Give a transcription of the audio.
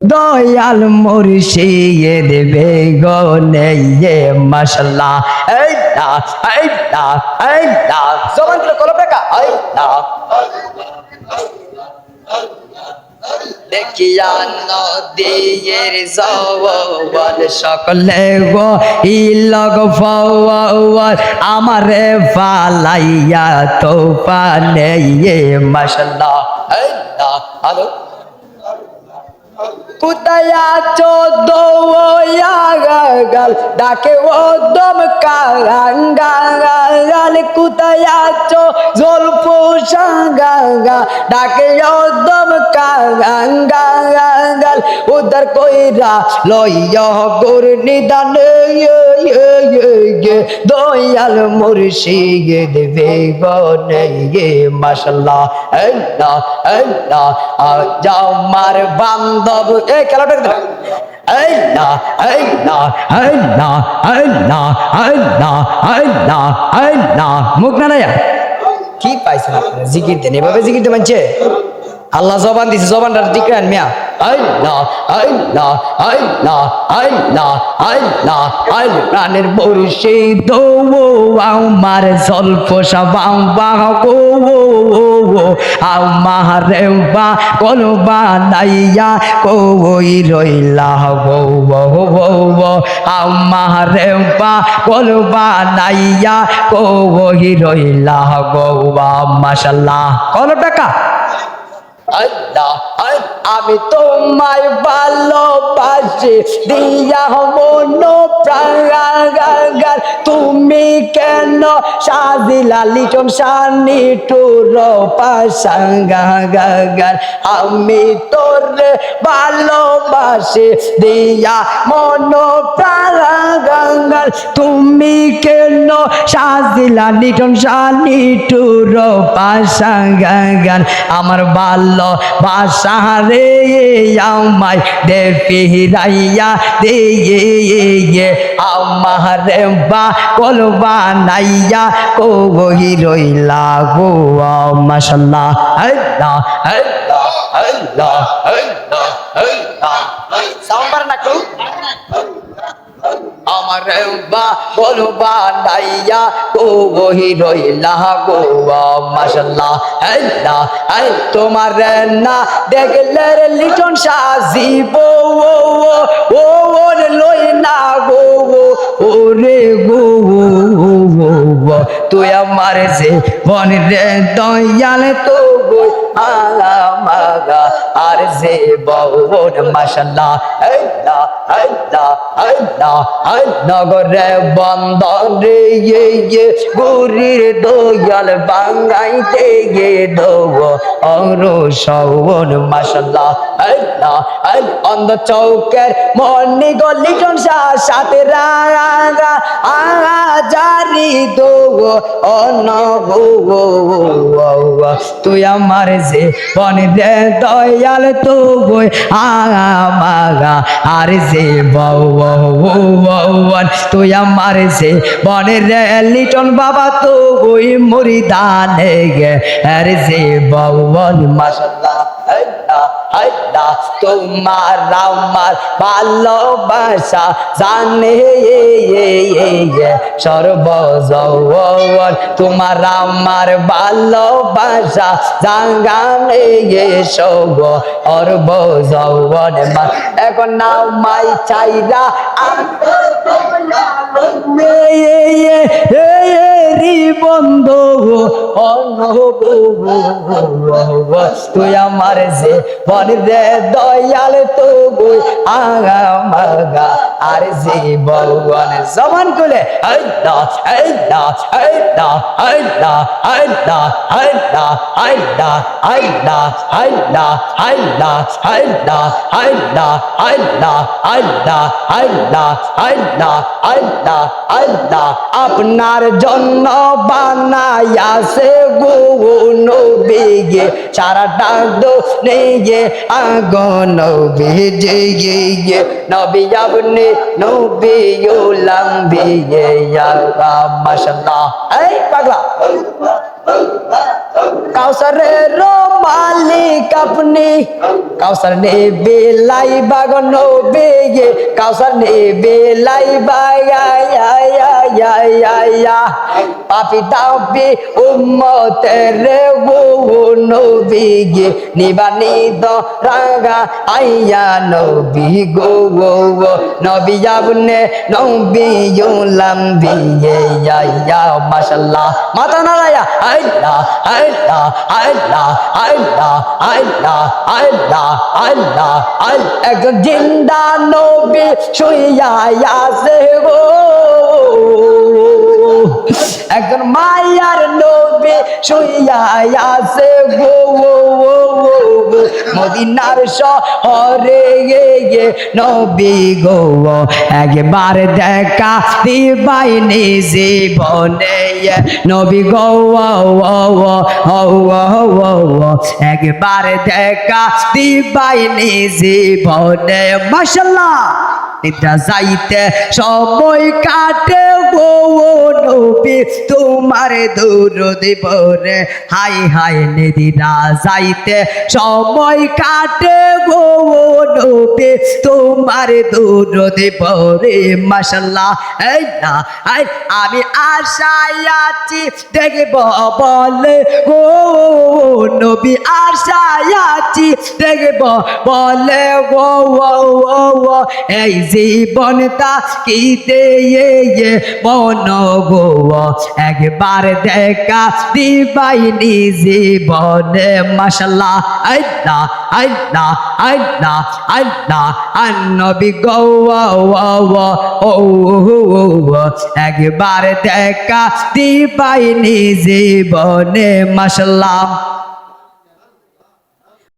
দয়াল মুর্শিদ বেগনে মশলা আইলা আইলা আইলা জবানগুলো কলম রেখা। আইলা দেখিয়া নদীর জওয়াল সকলে গো, ইলগ ফাওয়াল আমারে ফালাইয়া তো পানে মশলা আইলা আলো। কোথায় আছো দোয়াগাল ডাকে ও দম কাঙ্গাল কোথায় আছো গাঙ্গা, ডাকে দম কাঙ্গাঙ্গাঙ্গাল উদার কইরা লইয় গুর নিদান দয়াল মুর্শিদ বেগনে ইয়ে, মশলা আল্লাহ আল্লাহ। যাও মার বান্ধব, এই খেলাটা আল্লাহ আল্লাহ আল্লাহ আল্লাহ আল্লাহ আল্লাহ আল্লাহ। মুখ না কি পাইছেন আপনারা জিকির দেন। এভাবে জিকির দেন মানছে আল্লাহ জবান দিছে জবানটার দিকে আন মিয়া। প্রাণের মুর্শিদ ও আমার জল্প বাহ গো আমার বা কোন বানাইয়া কই রইলা গো আমার বা কোন বানাইয়া কই রইলা গো মাসাল্লাহ কত টাকা আমি তোমায় ভালোবাসি, দিয়া মন প্রাণ তুমি কেন সাজিলা লিটন সানি টুর পাশাঙ্গাগার? আমি তোর ভালোবাসি, দিয়া মন প্রাণ তুমি কেন সাজিলা? লিটন সানি টুর পাশাঙ্গাগার আমার ভালো বাসারে আমায় দে দে আমার বা কলবা নাইয়া কই রইলা গো, মাশাল্লাহ। আল্লাহ আল্লাহ আল্লাহ আল্লাহ আল্লাহ। আমার বা বলবা নাইয়া ও ওহি রইলা গো মাশাল্লাহ আল্লাহ আই তোমার না দেখলে লিটন সাজিব, ও ও ও লই না গো, ও রে গো তুই আমার যে বন রে দয়াল তো গো। ইয়ে ইয়ে দয়াল বাঙ্গাইতে গে দৌ অর চৌকের মনি গলিটন সাথে রাগা আমার যে বনে দয়াল তো আমাগা আর যে বউন তুই আমার যে রে লিটন বাবা তো ওই মরিদানে গে, আর যে বউন মাসাল্লাহ তোমার আমার ভালোবাসা জানে সর্বজৌবন তোমার আমার ভালোবাসা জাগানে সব অর্ব যৌবন এখন নাও মাই চাইরা। বন্ধু তুই আমার যে বন রে দয়াল তো বই আগা মাগা আর যে বলবন জমান কুলে আল্লাহ আল্লাহ আল্লাহ আল্লাহ আল্লাহ আল্লাহ আল্লাহ আল্লাহ আল্লাহ আল্লাহ আল্লাহ আল্লাহ আল্লাহ আল্লাহ আল্লাহ আল্লাহ আল্লাহ আল্লাহ আপনার জন্য বানায়াছে গো নবীগে সারাটা দো নিয়ে আগো নবীজি গিয়ে নবী আপনি নবী উলাম বিয়ে আল্লাহ মাশাআল্লাহ। এই পাগলা। কাউসারের মালিক আপনি। কাউসার নে বেলাই বাগন বেগে কাউসার নে বেলাই বাগায়া পাপি তাপি উম্মতের ও নবীগে নিবানিত রাগা আইয়া নবী গো ও নবী আপনি নবী ইউলাম বিয়ে আইয়া মাশাল্লাহ মাতা নারায়া আল্লাহ আল্লাহ আল্লাহ আল্লাহ আল্লাহ আল্লাহ আল্লাহ আল এক জিন্দা নবী শুইয়া আছে গো। একজন মায়ার নবী শুইয়া আছে গো মদিনার শহরে গে গে নবী গো একবার দেখা দিবাই নিজে বনে নবী গো একবার দেখা দিবাই নিজে বনে। মাসাল্লাহ নিদ্রা যাইতে সময় কাটে গো it তোমার দূর দেবরে হাই হাই নিদিরা যাইতে সময় কাটে গো নবী। তোমার দূর দেবরে মাশাল্লাহ। এই না আমি আশায় আছি, দেখব বলে গো নবী। আশায় আছি, দেখব বলে গো এই জীবনটা কিতে মন গো একবার দেখা দিবাই জীবনে মশলা আল্লাহ আল্লাহ আল্লাহ আল্লাহ। আন্নবি একবার দেখা দিবাই জীবনে মাশাল্লাহ